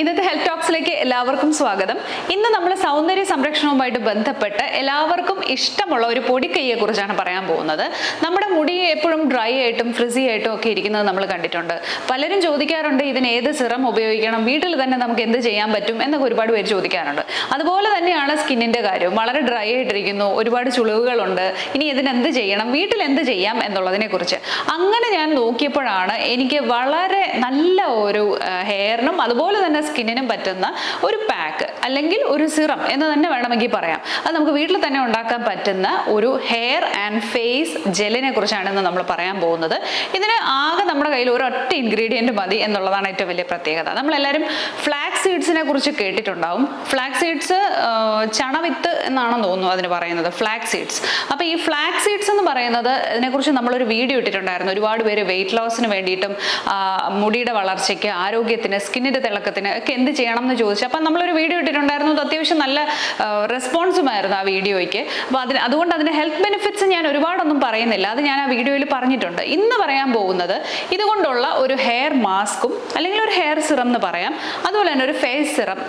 ഇന്നത്തെ ഹെൽത്ത് ടോക്സിലേക്ക് എല്ലാവർക്കും സ്വാഗതം. ഇന്ന് നമ്മൾ സൗന്ദര്യ സംരക്ഷണവുമായിട്ട് ബന്ധപ്പെട്ട് എല്ലാവർക്കും ഇഷ്ടമുള്ള ഒരു പൊടിക്കൈയെ കുറിച്ചാണ് പറയാൻ പോകുന്നത്. നമ്മുടെ മുടി എപ്പോഴും ഡ്രൈ ആയിട്ടും ഫ്രിസി ആയിട്ടും ഒക്കെ ഇരിക്കുന്നത് നമ്മൾ കണ്ടിട്ടുണ്ട്. പലരും ചോദിക്കാറുണ്ട് ഇതിന് ഏത് സിറം ഉപയോഗിക്കണം? വീട്ടിൽ തന്നെ നമുക്ക് എന്ത് ചെയ്യാൻ പറ്റും? എന്നൊക്കെ ഒരുപാട് പേര് ചോദിക്കാറുണ്ട്. അതുപോലെ തന്നെയാണ് സ്കിന്നിന്റെ കാര്യം വളരെ ഡ്രൈ ആയിട്ടിരിക്കുന്നു. ഒരുപാട് ചുളിവുകളുണ്ട്. ഇനി ഇതിന് എന്ത് ചെയ്യണം? വീട്ടിൽ എന്ത് ചെയ്യാം എന്നുള്ളതിനെ കുറിച്ച്. അങ്ങനെ ഞാൻ നോക്കിയപ്പോഴാണ് എനിക്ക് വളരെ നല്ല ഒരു ഹെയറിനും അതുപോലെ തന്നെ സ്കിന്നിനും പറ്റുന്ന ഒരു പാക്ക് അല്ലെങ്കിൽ ഒരു സിറം എന്ന് തന്നെ വേണമെങ്കിൽ പറയാം. അത് നമുക്ക് വീട്ടിൽ തന്നെ ഉണ്ടാക്കാൻ പറ്റുന്ന ഒരു ഹെയർ ആൻഡ് ഫേസ് ജെല്ലിനെ കുറിച്ചാണ് ഇന്ന് നമ്മൾ പറയാൻ പോകുന്നത്. ഇതിന് ആകെ നമ്മുടെ കയ്യിൽ ഒരു ഒറ്റ ഇൻഗ്രീഡിയന്റ് മതി എന്നുള്ളതാണ് ഏറ്റവും വലിയ പ്രത്യേകത. നമ്മളെല്ലാവരും ഫ്ലാക്സ് സീഡ്സിനെ കുറിച്ച് കേട്ടിട്ടുണ്ടാവും. ഫ്ലാക്സ് സീഡ്സ് ചണവിത്ത് എന്നാണെന്ന് തോന്നുന്നു അതിന് പറയുന്നത് ഫ്ലാക്സ് സീഡ്സ് അപ്പോൾ ഈ ഫ്ലാക്സ് സീഡ്സ് എന്ന് പറയുന്നത് ഇതിനെക്കുറിച്ച് നമ്മളൊരു വീഡിയോ ഇട്ടിട്ടുണ്ടായിരുന്നു. ഒരുപാട് പേര് വെയിറ്റ് ലോസിന് വേണ്ടിയിട്ടും മുടിയുടെ വളർച്ചയ്ക്ക് ആരോഗ്യത്തിന് സ്കിന്നിന്റെ തിളക്കത്തിന് ഒക്കെ എന്ത് ചെയ്യണം എന്ന് ചോദിച്ചു. അപ്പം നമ്മളൊരു വീഡിയോ ഇട്ടിട്ടുണ്ടായിരുന്നു അത് അത്യാവശ്യം നല്ല റെസ്പോൺസുമായിരുന്നു ആ വീഡിയോയ്ക്ക്. അപ്പോൾ അതിന് അതുകൊണ്ട് അതിന്റെ ഹെൽത്ത് ബെനിഫിറ്റ്സ് ഞാൻ ഒരുപാടൊന്നും പറയുന്നില്ല. അത് ഞാൻ ആ വീഡിയോയിൽ പറഞ്ഞിട്ടുണ്ട്. ഇന്ന് പറയാൻ പോകുന്നത് ഇതുകൊണ്ടുള്ള ഒരു ഹെയർ മാസ്കും അല്ലെങ്കിൽ ഒരു ഹെയർ സിറം എന്ന് പറയാം. അതുപോലെ തന്നെ ഒരു ഫേസ് സിറം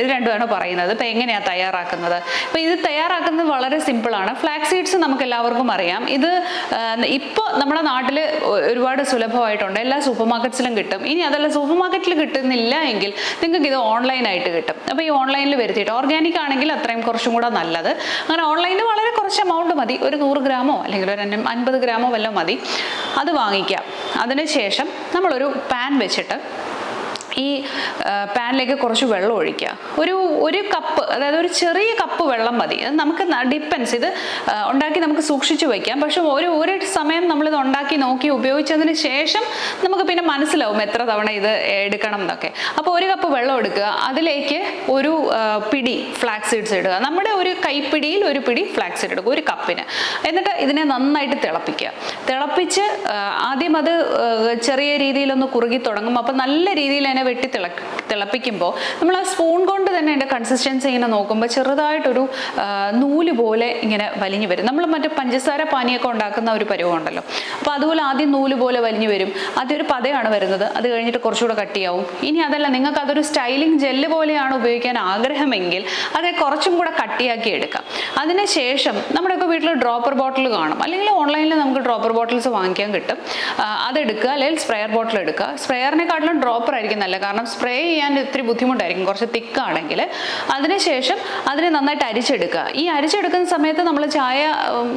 ഇത് രണ്ടുമാണ് പറയുന്നത്. ഇപ്പോൾ എങ്ങനെയാണ് തയ്യാറാക്കുന്നത്? ഇപ്പം ഇത് തയ്യാറാക്കുന്നത് വളരെ സിമ്പിളാണ് ഫ്ലാക്സ് സീഡ്സ് നമുക്ക് എല്ലാവർക്കും അറിയാം. ഇത് ഇപ്പോൾ നമ്മുടെ നാട്ടിൽ ഒരുപാട് സുലഭമായിട്ടുണ്ട്. എല്ലാ സൂപ്പർ മാർക്കറ്റ്സിലും കിട്ടും. ഇനി അതല്ല സൂപ്പർ മാർക്കറ്റിൽ കിട്ടുന്നില്ല എങ്കിൽ നിങ്ങൾക്ക് ഇത് ഓൺലൈനായിട്ട് കിട്ടും. അപ്പോൾ ഈ ഓൺലൈനിൽ വരുത്തിയിട്ട് ഓർഗാനിക് ആണെങ്കിൽ അത്രയും കുറച്ചും കൂടെ നല്ലത്. അങ്ങനെ ഓൺലൈനിൽ വളരെ കുറച്ച് എമൗണ്ട് മതി. ഒരു നൂറ് ഗ്രാമോ അല്ലെങ്കിൽ ഒരു അൻപ- അൻപത് ഗ്രാമോ വല്ലതും മതി. അത് വാങ്ങിക്കാം. അതിനുശേഷം നമ്മളൊരു പാൻ വെച്ചിട്ട് ഈ പാനിലേക്ക് കുറച്ച് വെള്ളം ഒഴിക്കുക. ഒരു ഒരു കപ്പ് അതായത് ഒരു ചെറിയ കപ്പ് വെള്ളം മതി. അത് നമുക്ക് ഡിപ്പെൻസ്. ഇത് ഉണ്ടാക്കി നമുക്ക് സൂക്ഷിച്ചു വയ്ക്കാം പക്ഷെ ഒരു ഒരു സമയം നമ്മളിത് ഉണ്ടാക്കി നോക്കി ഉപയോഗിച്ചതിന് ശേഷം നമുക്ക് പിന്നെ മനസ്സിലാവും എത്ര തവണ ഇത് എടുക്കണം എന്നൊക്കെ. അപ്പോൾ ഒരു കപ്പ് വെള്ളം എടുക്കുക. അതിലേക്ക് ഒരു പിടി ഫ്ലാക്സ് സീഡ്സ് ഇടുക. നമ്മുടെ ഒരു കൈപ്പിടിയിൽ ഒരു പിടി ഫ്ലാക്സ് സീഡ് എടുക്കുക. ഒരു കപ്പിന്. എന്നിട്ട് ഇതിനെ നന്നായിട്ട് തിളപ്പിക്കുക. തിളപ്പിച്ച് ആദ്യം അത് ചെറിയ രീതിയിലൊന്ന് കുറുകി തുടങ്ങും. അപ്പം നല്ല രീതിയിൽ അതിനെ വെട്ടി തിള തിളപ്പിക്കുമ്പോൾ നമ്മൾ ആ സ്പൂൺ കൊണ്ട് തന്നെ അതിന്റെ കൺസിസ്റ്റൻസി ഇങ്ങനെ നോക്കുമ്പോൾ ചെറുതായിട്ടൊരു നൂൽ പോലെ ഇങ്ങനെ വലിഞ്ഞു വരും. നമ്മൾ മറ്റേ പഞ്ചസാര പാനിയൊക്കെ ഉണ്ടാക്കുന്ന ഒരു പരുവമുണ്ടല്ലോ അപ്പോൾ അതുപോലെ ആദ്യം നൂൽ പോലെ വലിഞ്ഞു വരും. ആദ്യം ഒരു പതയാണ് വരുന്നത്. അത് കഴിഞ്ഞിട്ട് കുറച്ചുകൂടെ കട്ടിയാവും. ഇനി അതല്ല നിങ്ങൾക്ക് അതൊരു സ്റ്റൈലിംഗ് ജെല്ല് പോലെയാണ് ഉപയോഗിക്കാൻ ആഗ്രഹമെങ്കിൽ അതെ കുറച്ചും കൂടെ കട്ടിയാക്കി എടുക്കാം. അതിനുശേഷം നമ്മുടെയൊക്കെ വീട്ടിൽ ഡ്രോപ്പർ ബോട്ടിൽ കാണും. അല്ലെങ്കിൽ ഓൺലൈനിൽ നമുക്ക് ഡ്രോപ്പർ ബോട്ടിൽസ് വാങ്ങിക്കാൻ കിട്ടും. അതെടുക്കുക. അല്ലെങ്കിൽ സ്പ്രെയർ ബോട്ടിൽ എടുക്കുക. സ്പ്രെയറിനെക്കാട്ടിലും ഡ്രോപ്പർ ആയിരിക്കും നല്ല കാരണം സ്പ്രേ ചെയ്യാൻ ഇത്തിരി ബുദ്ധിമുട്ടായിരിക്കും. കുറച്ച് തിക്കാണെങ്കിൽ അതിനുശേഷം അതിനെ നന്നായിട്ട് അരിച്ചെടുക്കുക. ഈ അരിച്ചെടുക്കുന്ന സമയത്ത് നമ്മൾ ചായ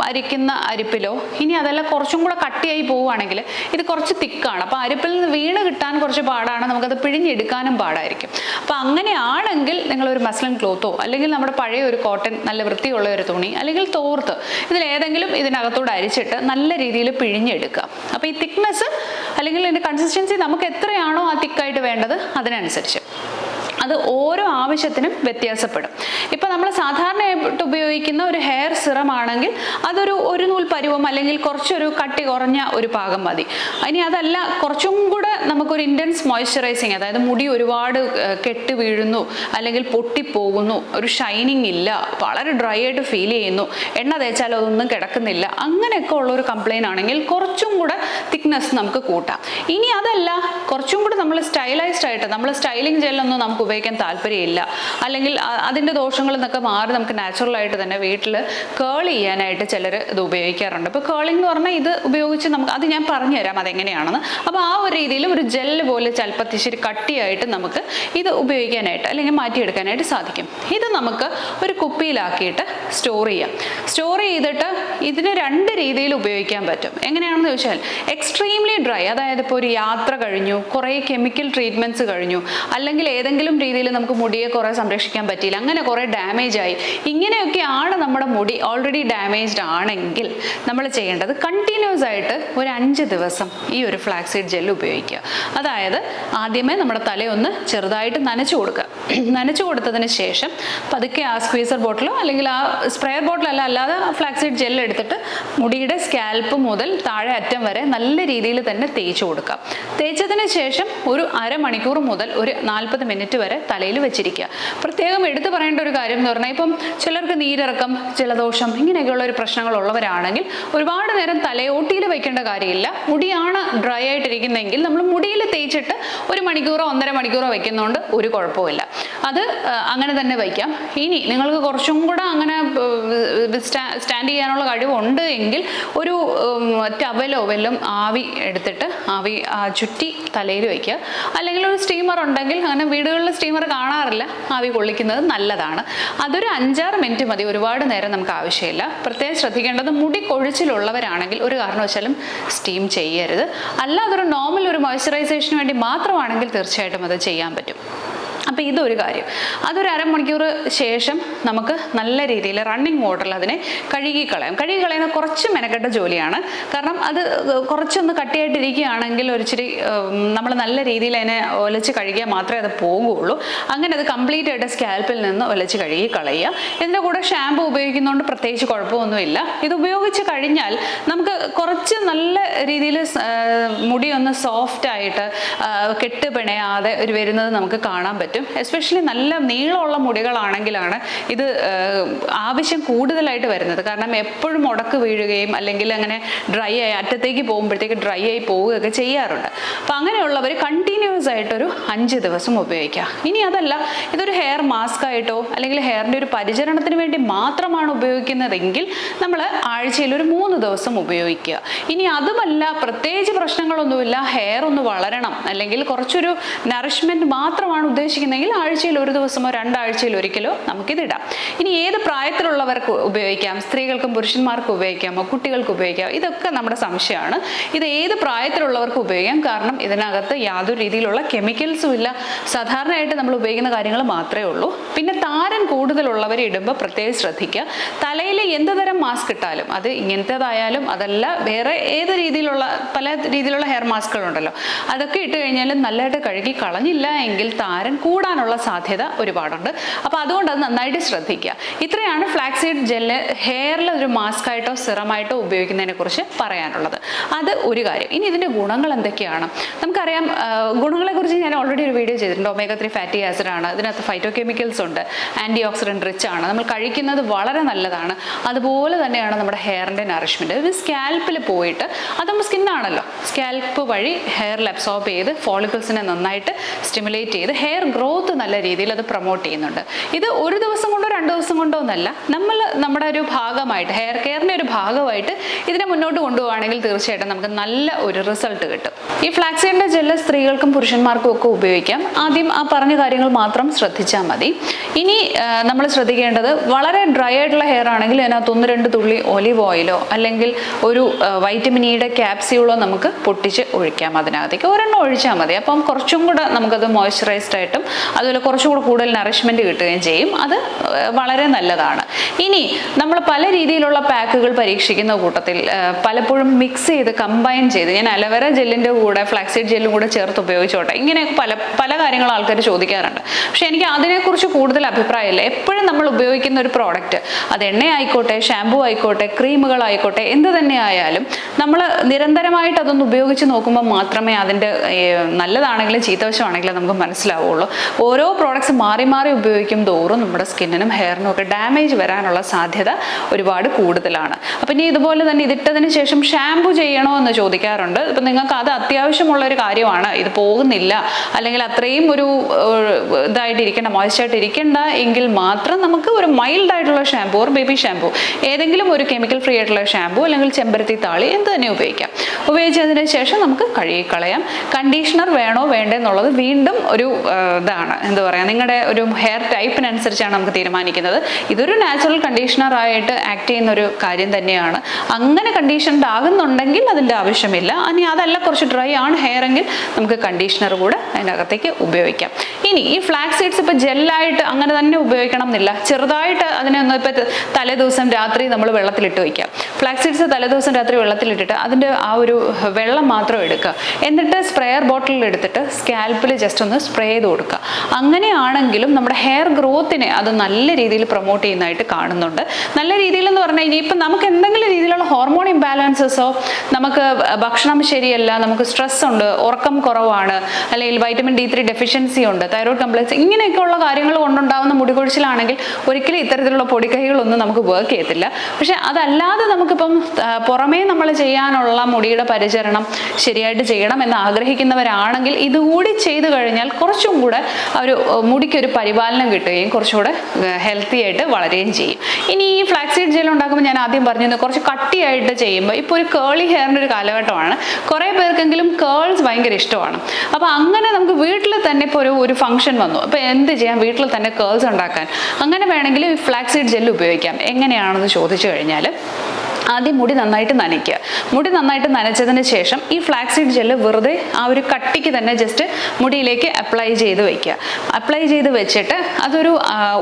അരിക്കുന്ന അരിപ്പിലോ ഇനി അതെല്ലാം കുറച്ചും കൂടെ കട്ടിയായി പോവുകയാണെങ്കിൽ ഇത് കുറച്ച് തിക്കാണ്. അപ്പോൾ അരിപ്പിൽ നിന്ന് വീണ് കിട്ടാൻ കുറച്ച് പാടാണ്. നമുക്കത് പിഴിഞ്ഞെടുക്കാനും പാടായിരിക്കും. അപ്പോൾ അങ്ങനെയാണെങ്കിൽ നിങ്ങളൊരു മസ്ലിൻ ക്ലോത്തോ അല്ലെങ്കിൽ നമ്മുടെ പഴയ ഒരു കോട്ടൺ നല്ല വൃത്തിയുള്ള ഒരു തുണി അല്ലെങ്കിൽ തോർത്ത് ഇതിലേതെങ്കിലും ഇതിനകത്തൂടെ അരിച്ചിട്ട് നല്ല രീതിയിൽ പിഴിഞ്ഞെടുക്കുക. അപ്പോൾ ഈ തിക്നെസ് അല്ലെങ്കിൽ ഇതിന്റെ കൺസിസ്റ്റൻസി നമുക്ക് എത്രയാണോ ആ തിക്കായിട്ട് വേണ്ടത് അതിനനുസരിച്ച്. അത് ഓരോ ആവശ്യത്തിനും വ്യത്യാസപ്പെടും. ഇപ്പം നമ്മൾ സാധാരണയായിട്ട് ഉപയോഗിക്കുന്ന ഒരു ഹെയർ സിറം ആണെങ്കിൽ അതൊരു ഒരു നൂൽ പരുവം അല്ലെങ്കിൽ കുറച്ചൊരു കട്ടി കുറഞ്ഞ ഒരു പാകം മതി. ഇനി അതല്ല കുറച്ചും കൂടെ നമുക്കൊരു ഇന്റൻസ് മോയ്സ്ചറൈസിങ് അതായത് മുടി ഒരുപാട് കെട്ട് വീഴുന്നു അല്ലെങ്കിൽ പൊട്ടിപ്പോകുന്നു ഒരു ഷൈനിങ് ഇല്ല വളരെ ഡ്രൈ ആയിട്ട് ഫീൽ ചെയ്യുന്നു എണ്ണ തേച്ചാൽ അതൊന്നും കിടക്കുന്നില്ല അങ്ങനെയൊക്കെ ഉള്ള ഒരു കംപ്ലൈന്റ് ആണെങ്കിൽ കുറച്ചും കൂടെ തിക്നെസ് നമുക്ക് കൂട്ടാം. ഇനി അതല്ല കുറച്ചും കൂടെ നമ്മൾ സ്റ്റൈലൈസ്ഡ് ആയിട്ട് നമ്മൾ സ്റ്റൈലിംഗ് ജെല്ലൊന്നും നമുക്ക് ഉപയോഗിക്കാൻ താല്പര്യമില്ല. അല്ലെങ്കിൽ അതിന്റെ ദോഷങ്ങളിൽ നിന്നൊക്കെ മാറി നമുക്ക് നാച്ചുറലായിട്ട് തന്നെ വീട്ടിൽ കേൾ ചെയ്യാനായിട്ട് ചിലർ ഇത് ഉപയോഗിക്കാറുണ്ട്. അപ്പോൾ കേളിംഗ് എന്ന് പറഞ്ഞാൽ ഇത് ഉപയോഗിച്ച് നമുക്ക് അത് ഞാൻ പറഞ്ഞു തരാം അതെങ്ങനെയാണെന്ന്. അപ്പോൾ ആ ഒരു രീതിയിൽ ഒരു ജെല്ല് പോലെ ചൽപ്പത്തിശ്ശേരി കട്ടിയായിട്ട് നമുക്ക് ഇത് ഉപയോഗിക്കാനായിട്ട് അല്ലെങ്കിൽ മാറ്റിയെടുക്കാനായിട്ട് സാധിക്കും. ഇത് നമുക്ക് ഒരു കുപ്പിയിലാക്കിയിട്ട് സ്റ്റോർ ചെയ്യാം. സ്റ്റോർ ചെയ്തിട്ട് ഇതിന് രണ്ട് രീതിയിൽ ഉപയോഗിക്കാൻ പറ്റും. എങ്ങനെയാണെന്ന് ചോദിച്ചാൽ എക്സ്ട്രീംലി ഡ്രൈ അതായത് ഇപ്പോൾ ഒരു യാത്ര കഴിഞ്ഞു കുറേ കെമിക്കൽ ട്രീറ്റ്മെന്റ്സ് കഴിഞ്ഞു അല്ലെങ്കിൽ ഏതെങ്കിലും രീതിയിൽ നമുക്ക് മുടിയെ കുറേ സംരക്ഷിക്കാൻ പറ്റിയില്ല. അങ്ങനെ കുറേ ഡാമേജ് ആയി. ഇങ്ങനെയൊക്കെ ആണ് നമ്മുടെ മുടി ഓൾറെഡി ഡാമേജ്ഡ് ആണെങ്കിൽ നമ്മൾ ചെയ്യേണ്ടത് കണ്ടിന്യൂസ് ആയിട്ട് ഒരു അഞ്ച് ദിവസം ഈ ഒരു ഫ്ലാക്സീഡ് ജെൽ ഉപയോഗിക്കുക. അതായത് ആദ്യമേ നമ്മുടെ തലയൊന്ന് ചെറുതായിട്ട് നനച്ചു കൊടുക്കുക. നനച്ചു കൊടുത്തതിന് ശേഷം പതുക്കെ ആ സ്ക്വീസർ ബോട്ടിലോ അല്ലെങ്കിൽ ആ സ്പ്രെയർ ബോട്ടിലല്ല അല്ലാതെ ഫ്ലാക്സീഡ് ജെൽ എടുത്തിട്ട് മുടിയുടെ സ്കാൽപ്പ് മുതൽ താഴെ അറ്റം വരെ നല്ല രീതിയിൽ തന്നെ തേച്ചു കൊടുക്കുക. തേച്ചതിന് ശേഷം ഒരു അരമണിക്കൂർ മുതൽ ഒരു നാൽപ്പത് മിനിറ്റ് വരെ വരെ തലയിൽ വെച്ചിരിക്കുക. പ്രത്യേകം എടുത്തു പറയേണ്ട ഒരു കാര്യം എന്ന് പറഞ്ഞാൽ ഇപ്പം ചിലർക്ക് നീരിറക്കം ജലദോഷം ഇങ്ങനെയൊക്കെയുള്ള ഒരു പ്രശ്നങ്ങൾ ഉള്ളവരാണെങ്കിൽ ഒരുപാട് നേരം തലയോട്ടിയിൽ വെക്കേണ്ട കാര്യമില്ല. മുടിയാണ് ഡ്രൈ ആയിട്ടിരിക്കുന്നതെങ്കിൽ നമ്മൾ മുടിയിൽ തേച്ചിട്ട് ഒരു മണിക്കൂറോ ഒന്നര മണിക്കൂറോ വെക്കുന്നതുകൊണ്ട് ഒരു കുഴപ്പമില്ല അത് അങ്ങനെ തന്നെ വയ്ക്കാം ഇനി നിങ്ങൾക്ക് കുറച്ചും കൂടെ അങ്ങനെ സ്റ്റാൻഡ് ചെയ്യാനുള്ള കഴിവുണ്ട് എങ്കിൽ ഒരു ടവലോ വല്ലതും ആവി എടുത്തിട്ട് ആവി ചുറ്റി തലയിൽ വയ്ക്കുക അല്ലെങ്കിൽ ഒരു സ്റ്റീമർ ഉണ്ടെങ്കിൽ അങ്ങനെ വീടുകളിൽ സ്റ്റീമർ കാണാറില്ല. ആവി കൊള്ളിക്കുന്നത് നല്ലതാണ്. അതൊരു അഞ്ചാറ് മിനിറ്റ് മതി. ഒരുപാട് നേരം നമുക്ക് ആവശ്യമില്ല. പ്രത്യേകം ശ്രദ്ധിക്കേണ്ടത് മുടി കൊഴിച്ചിലുള്ളവരാണെങ്കിൽ ഒരു കാരണവശാലും സ്റ്റീം ചെയ്യരുത്. അല്ലാതൊരു നോർമൽ ഒരു മോയ്സ്ചറൈസേഷന് വേണ്ടി മാത്രമാണെങ്കിൽ തീർച്ചയായിട്ടും അത് ചെയ്യാൻ പറ്റും. അപ്പോൾ ഇതൊരു കാര്യം. അതൊരു അരമണിക്കൂർ ശേഷം നമുക്ക് നല്ല രീതിയിൽ റണ്ണിങ് വാട്ടറിൽ അതിനെ കഴുകി കളയാം കഴുകി കളയുന്ന കുറച്ച് മെനക്കെട്ട ജോലിയാണ്. കാരണം അത് കുറച്ചൊന്ന് കട്ടിയായിട്ടിരിക്കുകയാണെങ്കിൽ ഒരിച്ചിരി നമ്മൾ നല്ല രീതിയിൽ അതിനെ ഒലച്ച് കഴുകിയാൽ മാത്രമേ അത് പോകുകയുള്ളൂ അങ്ങനെ അത് കംപ്ലീറ്റ് ആയിട്ട് സ്കാൽപ്പിൽ നിന്ന് ഒലച്ച് കഴുകി കളയുക ഇതിന്റെ കൂടെ ഷാമ്പു ഉപയോഗിക്കുന്നതുകൊണ്ട് പ്രത്യേകിച്ച് കുഴപ്പമൊന്നുമില്ല. ഇത് ഉപയോഗിച്ച് കഴിഞ്ഞാൽ നമുക്ക് കുറച്ച് നല്ല രീതിയിൽ മുടി ഒന്ന് സോഫ്റ്റ് ആയിട്ട് കെട്ട് പിണയാതെ ഒരു വരുന്നത് നമുക്ക് കാണാൻ പറ്റും. എസ്പെഷ്യലി നല്ല നീളമുള്ള മുടികളാണെങ്കിലാണ് ഇത് ആവശ്യം കൂടുതലായിട്ട് വരുന്നത്. കാരണം എപ്പോഴും മുടക്ക് വീഴുകയും അല്ലെങ്കിൽ അങ്ങനെ ഡ്രൈ ആയി അറ്റത്തേക്ക് പോകുമ്പോഴത്തേക്ക് ഡ്രൈ ആയി പോവുകയൊക്കെ ചെയ്യാറുണ്ട്. അപ്പോൾ അങ്ങനെയുള്ളവർ കണ്ടിന്യൂസ് ആയിട്ടൊരു അഞ്ച് ദിവസം ഉപയോഗിക്കുക ഇനി അതല്ല ഇതൊരു ഹെയർ മാസ്ക് ആയിട്ടോ അല്ലെങ്കിൽ ഹെയറിന്റെ ഒരു പരിചരണത്തിന് വേണ്ടി മാത്രമാണ് ഉപയോഗിക്കുന്നതെങ്കിൽ നമ്മൾ ആഴ്ചയിൽ ഒരു മൂന്ന് ദിവസം ഉപയോഗിക്കുക. ഇനി അതുമല്ല പ്രത്യേകിച്ച് പ്രശ്നങ്ങളൊന്നുമില്ല. ഹെയർ ഒന്ന് വളരണം. അല്ലെങ്കിൽ കുറച്ചൊരു നറിഷ്മെന്റ് മാത്രമാണ് ഉദ്ദേശിക്കുന്നതെങ്കിൽ ആഴ്ചയിൽ ഒരു ദിവസമോ രണ്ടാഴ്ചയിൽ ഒരിക്കലോ നമുക്കിതിടാം. ഇനി ഏത് പ്രായത്തിലുള്ളവർക്ക് ഉപയോഗിക്കാം? സ്ത്രീകൾക്കും പുരുഷന്മാർക്കും ഉപയോഗിക്കാമോ? കുട്ടികൾക്ക് ഉപയോഗിക്കാം ഇതൊക്കെ നമ്മുടെ സംശയമാണ്. ഇത് ഏത് പ്രായത്തിലുള്ളവർക്ക് ഉപയോഗിക്കാം? കാരണം ഇതിനകത്ത് യാതൊരു രീതിയിലുള്ള കെമിക്കൽസും ഇല്ല. സാധാരണയായിട്ട് നമ്മൾ ഉപയോഗിക്കുന്ന കാര്യങ്ങൾ മാത്രമേ ഉള്ളൂ. പിന്നെ താരൻ കൂടുതലുള്ളവർ ഇടുമ്പോൾ പ്രത്യേകം ശ്രദ്ധിക്കുക. തലയിൽ എന്ത് തരം മാസ്ക് ഇട്ടാലും അത് ഇങ്ങനത്തേതായാലും അതല്ല വേറെ ഏത് രീതിയിലുള്ള പല രീതിയിലുള്ള ഹെയർ മാസ്കുകളുണ്ടല്ലോ അതൊക്കെ ഇട്ട് കഴിഞ്ഞാലും നല്ലതായിട്ട് കഴുകി കളഞ്ഞില്ല എങ്കിൽ താരൻ കൂടാനുള്ള സാധ്യത ഒരുപാടുണ്ട്. അപ്പോൾ അതുകൊണ്ട് അത് നന്നായിട്ട് ശ്രദ്ധിക്കുക. ഇത്രയാണ് ഫ്ലാക്സീഡ് ജെല്ല് ഹെയറിൽ ഒരു മാസ്ക് ആയിട്ടോ സിറമായിട്ടോ ഉപയോഗിക്കുന്നതിനെ കുറിച്ച് പറയാനുള്ളത്. അത് ഒരു കാര്യം. ഇനി ഇതിന്റെ ഗുണങ്ങൾ എന്തൊക്കെയാണ്? നമുക്കറിയാം ഗുണങ്ങളെ കുറിച്ച് ഞാൻ ഓൾറെഡി ഒരു വീഡിയോ ചെയ്തിട്ടുണ്ട്. ഒമേഗ ത്രീ ഫാറ്റി ആസിഡ് ആണ്. ഇതിനകത്ത് ഫൈറ്റോ കെമിക്കൽസ് ഉണ്ട്. ആന്റി ഓക്സിഡന്റ് റിച്ച് ആണ്. നമ്മൾ കഴിക്കുന്നത് വളരെ നല്ലതാണ്. അതുപോലെ തന്നെയാണ് നമ്മുടെ ഹെയറിന്റെ നറിഷ്മെന്റ് ഇത് സ്കാൽപ്പിൽ പോയിട്ട് അത് നമ്മൾ സ്കിന്നാണല്ലോ സ്കാൽപ്പ് വഴി ഹെയറിൽ അബ്സോർബ് ചെയ്ത് ഫോളിക്കിൾസിനെ നന്നായിട്ട് സ്റ്റിമുലേറ്റ് ചെയ്ത് ഹെയർ ഗ്രോത്ത് നല്ല രീതിയിൽ അത് പ്രൊമോട്ട് ചെയ്യുന്നുണ്ട്. ഇത് ഒരു ദിവസം കൊണ്ടോ രണ്ട് ദിവസം കൊണ്ടോ എന്നല്ല നമ്മൾ നമ്മുടെ ഒരു ഭാഗമായിട്ട് ഹെയർ കെയറിന്റെ ഒരു ഭാഗമായിട്ട് ഇതിനെ മുന്നോട്ട് കൊണ്ടുപോവുകയാണെങ്കിൽ തീർച്ചയായിട്ടും നമുക്ക് നല്ല ഒരു റിസൾട്ട് കിട്ടും. ഈ ഫ്ലാക്സീഡിന്റെ ജെല്ല് സ്ത്രീകൾക്കും പുരുഷന്മാർക്കും ഒക്കെ ഉപയോഗിക്കാം. ആദ്യം ആ പറഞ്ഞ കാര്യങ്ങൾ മാത്രം ശ്രദ്ധിച്ചാൽ മതി. ഇനി നമ്മൾ ശ്രദ്ധിക്കേണ്ടത് വളരെ ഡ്രൈ ആയിട്ടുള്ള ഹെയർ ആണെങ്കിൽ അതിനകത്ത് ഒന്ന് രണ്ട് തുള്ളി ഒലിവ് ഓയിലോ അല്ലെങ്കിൽ ഒരു വൈറ്റമിൻ ഇയുടെ ക്യാപ്സ്യൂളോ നമുക്ക് പൊട്ടിച്ച് ഒഴിക്കാം അതിനകത്തേക്ക്. ഒരെണ്ണം ഒഴിച്ചാൽ മതി. അപ്പം കുറച്ചും കൂടെ നമുക്കത് മോയ്സ്ചറൈസ്ഡ് ആയിട്ടും അതുപോലെ കുറച്ചുകൂടി കൂടുതൽ നറിഷ്മെന്റ് കിട്ടുകയും ചെയ്യും. അത് വളരെ നല്ലതാണ്. ഇനി നമ്മൾ പല രീതിയിലുള്ള പാക്കുകൾ പരീക്ഷിക്കുന്ന കൂട്ടത്തിൽ പലപ്പോഴും മിക്സ് ചെയ്ത് കമ്പൈൻ ചെയ്ത് ഞാൻ അലവര ജെല്ലിന്റെ കൂടെ ഫ്ലാക്സൈഡ് ജെല്ലും കൂടെ ചേർത്ത് ഉപയോഗിച്ചോട്ടെ. ഇങ്ങനെ പല പല കാര്യങ്ങൾ ആൾക്കാർ ചോദിക്കാറുണ്ട്. പക്ഷെ എനിക്ക് അതിനെക്കുറിച്ച് കൂടുതൽ അഭിപ്രായമില്ല. എപ്പോഴും നമ്മൾ ഉപയോഗിക്കുന്ന ഒരു പ്രോഡക്റ്റ് അത് എണ്ണ ആയിക്കോട്ടെ ഷാമ്പു ആയിക്കോട്ടെ ക്രീമുകളായിക്കോട്ടെ എന്ത് തന്നെ ആയാലും നമ്മൾ നിരന്തരമായിട്ട് അതൊന്ന് ഉപയോഗിച്ച് നോക്കുമ്പോൾ മാത്രമേ അതിന്റെ നല്ലതാണെങ്കിലും ചീത്തവശമാണെങ്കിലും നമുക്ക് മനസ്സിലാവുള്ളൂ. ഓരോ പ്രോഡക്ട്സ് മാറി മാറി ഉപയോഗിക്കും തോറും നമ്മുടെ സ്കിന്നിനും ഹെയറിനും ഒക്കെ ഡാമേജ് വരാനുള്ള സാധ്യത ഒരുപാട് കൂടുതലാണ്. അപ്പം ഇനി ഇതുപോലെ തന്നെ ഇതിട്ടതിന് ശേഷം ഷാമ്പു ചെയ്യണോ എന്ന് ചോദിക്കാറുണ്ട്. ഇപ്പം നിങ്ങൾക്ക് അത് അത്യാവശ്യമുള്ള ഒരു കാര്യമാണ്. ഇത് പോകുന്നില്ല. അല്ലെങ്കിൽ അത്രയും ഒരു ഇതായിട്ട് ഇരിക്കേണ്ട ഇരിക്കേണ്ട എങ്കിൽ മാത്രം നമുക്ക് ഒരു മൈൽഡ് ആയിട്ടുള്ള ഷാമ്പു ഓർ ബേബി ഷാമ്പു ഏതെങ്കിലും ഒരു കെമിക്കൽ ഫ്രീ ആയിട്ടുള്ള ഷാമ്പു അല്ലെങ്കിൽ ചെമ്പരത്തി താളി എന്ത് തന്നെ ഉപയോഗിക്കാം. ഉപയോഗിച്ചതിന് ശേഷം നമുക്ക് കഴുകിക്കളയാം. കണ്ടീഷണർ വേണോ വേണ്ടേ എന്നുള്ളത് വീണ്ടും ഒരു ഇതാണ്. എന്ത് പറയുക നിങ്ങളുടെ ഒരു ഹെയർ ടൈപ്പിനനുസരിച്ചാണ് നമുക്ക് തീരുമാനിക്കുന്നത്. ഇതൊരു നാച്ചുറൽ കണ്ടീഷണർ ആയിട്ട് ആക്ട് ചെയ്യുന്ന ഒരു കാര്യം തന്നെയാണ്. അങ്ങനെ കണ്ടീഷൻഡ് ആകുന്നുണ്ടെങ്കിൽ അതിന്റെ ആവശ്യമില്ല. ഇനി അതല്ല കുറച്ച് ഡ്രൈ ആണ് ഹെയർ എങ്കിൽ നമുക്ക് കണ്ടീഷണർ കൂടെ അതിനകത്തേക്ക് ഉപയോഗിക്കാം. ഇനി ഈ ഫ്ലാക്സ് സീഡ്സ് ഇപ്പോൾ ജെല്ലായിട്ട് അങ്ങനെ തന്നെ ഉപയോഗിക്കണം എന്നില്ല. ചെറുതായിട്ട് അതിനെ ഒന്ന് ഇപ്പോൾ തലേ ദിവസം രാത്രി നമ്മൾ വെള്ളത്തിലിട്ട് വയ്ക്കാം ഫ്ലാക്സ് സീഡ്സ് തലേ ദിവസം രാത്രി വെള്ളത്തിലിട്ടിട്ട് അതിന്റെ ആ ഒരു വെള്ളം മാത്രം എടുക്കുക. എന്നിട്ട് സ്പ്രെയർ ബോട്ടിലിൽ എടുത്തിട്ട് സ്കാൽപ്പിൽ ജസ്റ്റ് ഒന്ന് സ്പ്രേ ചെയ്ത് കൊടുക്കുക. അങ്ങനെയാണെങ്കിലും നമ്മുടെ ഹെയർ ഗ്രോത്തിനെ അത് നല്ല രീതിയിൽ പ്രൊമോട്ട് ചെയ്യുന്നതായിട്ട് കാണുന്നുണ്ട്. നല്ല രീതിയിൽ എന്ന് പറഞ്ഞാൽ ഇനിയിപ്പം നമുക്ക് എന്തെങ്കിലും രീതിയിലുള്ള ഹോർമോൺ നമുക്ക് ഭക്ഷണം ശരിയല്ല നമുക്ക് സ്ട്രെസ് ഉണ്ട് ഉറക്കം കുറവാണ് അല്ലെങ്കിൽ വൈറ്റമിൻ ഡി ത്രീ ഡെഫിഷ്യൻസി ഉണ്ട് തൈറോയ്ഡ് കംപ്ലക്സ് ഇങ്ങനെയൊക്കെയുള്ള കാര്യങ്ങൾ കൊണ്ടുണ്ടാകുന്ന മുടികൊഴിച്ചിലാണെങ്കിൽ ഒരിക്കലും ഇത്തരത്തിലുള്ള പൊടിക്കൈകളൊന്നും നമുക്ക് വർക്ക് ചെയ്യത്തില്ല. പക്ഷെ അതല്ലാതെ നമുക്കിപ്പം പുറമേ നമ്മൾ ചെയ്യാനുള്ള മുടിയുടെ പരിചരണം ശരിയായിട്ട് ചെയ്യണം എന്ന് ആഗ്രഹിക്കുന്നവരാണെങ്കിൽ ഇതുകൂടി ചെയ്തു കഴിഞ്ഞാൽ കുറച്ചും കൂടെ ഒരു മുടിക്കൊരു പരിപാലനം കിട്ടുകയും കുറച്ചുകൂടെ ഹെൽത്തി ആയിട്ട് വളരുകയും ചെയ്യും. ഇനി ഈ ഫ്ലാക്സീഡ് ജെൽ ഉണ്ടാക്കുമ്പോൾ ഞാൻ ആദ്യം പറഞ്ഞത് കുറച്ച് കട്ടിയായിട്ട് ചെയ്യുമ്പോൾ ഇപ്പോൾ ഒരു കേളി ഹെയറിന്റെ ഒരു കാലഘട്ടമാണ്. കുറേ പേർക്കെങ്കിലും കേൾസ് ഭയങ്കര ഇഷ്ടമാണ്. അപ്പോൾ അങ്ങനെ നമുക്ക് വീട്ടിൽ തന്നെ ഇപ്പോൾ ഒരു ഒരു ഫംഗ്ഷൻ വന്നു. അപ്പോൾ എന്ത് ചെയ്യാം? വീട്ടിൽ തന്നെ കേൾസ് ഉണ്ടാക്കാൻ. അങ്ങനെ വേണമെങ്കിൽ ഫ്ലാക്സീഡ് ജെൽ ഉപയോഗിക്കാം. എങ്ങനെയാണെന്ന് ചോദിച്ചു കഴിഞ്ഞാൽ ആദ്യം മുടി നന്നായിട്ട് നനയ്ക്കുക. മുടി നന്നായിട്ട് നനച്ചതിന് ശേഷം ഈ ഫ്ലാക്സീഡ് ജെല്ല് വെറുതെ ആ ഒരു കട്ടിക്ക് തന്നെ ജസ്റ്റ് മുടിയിലേക്ക് അപ്ലൈ ചെയ്ത് വെക്കുക. അപ്ലൈ ചെയ്ത് വെച്ചിട്ട് അതൊരു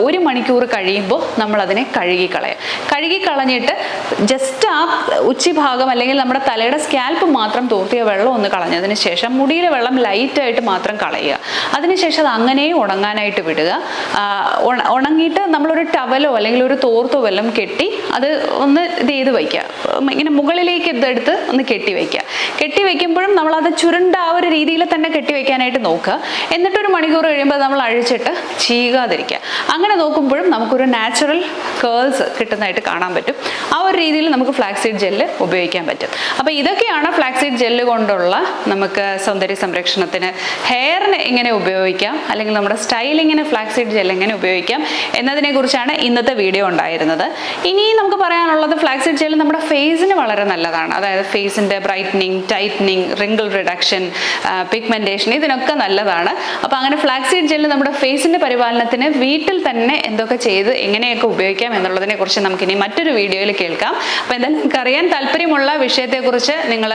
ഒരു മണിക്കൂർ കഴിയുമ്പോൾ നമ്മൾ അതിനെ കഴുകി കളഞ്ഞിട്ട് ജസ്റ്റ് ആ ഉച്ചി ഭാഗം അല്ലെങ്കിൽ നമ്മുടെ തലയുടെ സ്കാൽപ്പ് മാത്രം തോർത്തിയ വെള്ളം ഒന്ന് കളഞ്ഞതിന് ശേഷം മുടിയിലെ വെള്ളം ലൈറ്റായിട്ട് മാത്രം കളയുക. അതിനുശേഷം അത് അങ്ങനെ ഉണങ്ങാനായിട്ട് വിടുക. ഉണങ്ങിയിട്ട് നമ്മളൊരു ടവലോ അല്ലെങ്കിൽ ഒരു തോർത്തോ വല്ലതും കെട്ടി അത് ഒന്ന് ഇത് ചെയ്ത് വയ്ക്കുക ഉം, ഇങ്ങനെ മുകളിലേക്ക് ഇതെടുത്ത് ഒന്ന് കെട്ടി വയ്ക്കുക കെട്ടി വയ്ക്കുമ്പോഴും നമ്മൾ അത് ചുരുണ്ട ആ ഒരു രീതിയിൽ തന്നെ കെട്ടി വയ്ക്കാനായിട്ട് നോക്കുക. എന്നിട്ട് ഒരു മണിക്കൂർ കഴിയുമ്പോൾ നമ്മൾ അഴിച്ചിട്ട് ചീകാതിരിക്കുക. അങ്ങനെ നോക്കുമ്പോഴും നമുക്കൊരു നാച്ചുറൽ കേൾസ് കിട്ടുന്നതായിട്ട് കാണാൻ പറ്റും. ആ ഒരു രീതിയിൽ നമുക്ക് ഫ്ലാക്സീഡ് ജെല്ല് ഉപയോഗിക്കാൻ പറ്റും. അപ്പോൾ ഇതൊക്കെയാണ് ഫ്ലാക്സീഡ് ജെല്ല് കൊണ്ടുള്ള നമുക്ക് സൗന്ദര്യ സംരക്ഷണത്തിന് ഹെയറിന് എങ്ങനെ ഉപയോഗിക്കാം? അല്ലെങ്കിൽ നമ്മുടെ സ്റ്റൈലിങ്ങിന് ഫ്ലാക്സീഡ് ജെൽ എങ്ങനെ ഉപയോഗിക്കാം? എന്നതിനെക്കുറിച്ചാണ് ഇന്നത്തെ വീഡിയോ ഉണ്ടായിരുന്നത്. ഇനി നമുക്ക് പറയാനുള്ളത് ഫ്ലാക്സീഡ് ജെൽ നമ്മുടെ ഫേസിന് വളരെ നല്ലതാണ്. അതായത് ഫേസിന്റെ brightening tightening wrinkle reduction pigmentation ഇതിനൊക്കെ നല്ലതാണ്. അപ്പോൾ അങ്ങനെ ഫ്ലാക്സീഡ് ജെല്ല് നമ്മുടെ ഫേസിന്റെ പരിപാലനത്തിന് വീട്ടിൽ തന്നെ എന്തൊക്കെ ചെയ്ത് എങ്ങനെയൊക്കെ ഉപയോഗിക്കാം എന്നുള്ളതിനെ കുറിച്ച് നമുക്കിനി മറ്റൊരു വീഡിയോയിൽ കേൾക്കാം. അപ്പോൾ എന്തായാലും നിങ്ങൾക്ക് അറിയാൻ താല്പര്യമുള്ള വിഷയത്തെക്കുറിച്ച് നിങ്ങൾ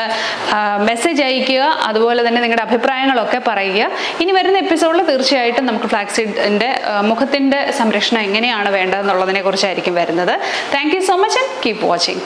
മെസ്സേജ് അയയ്ക്കുക അതുപോലെ തന്നെ നിങ്ങളുടെ അഭിപ്രായങ്ങളൊക്കെ പറയുക. ഇനി വരുന്ന എപ്പിസോഡിൽ തീർച്ചയായിട്ടും നമുക്ക് ഫ്ലാക്സീഡിന്റെ മുഖത്തിന്റെ സംരക്ഷണം എങ്ങനെയാണ് വേണ്ടതെന്നുള്ളതിനെ കുറിച്ചായിരിക്കും വരുന്നത്. Thank you so much and keep watching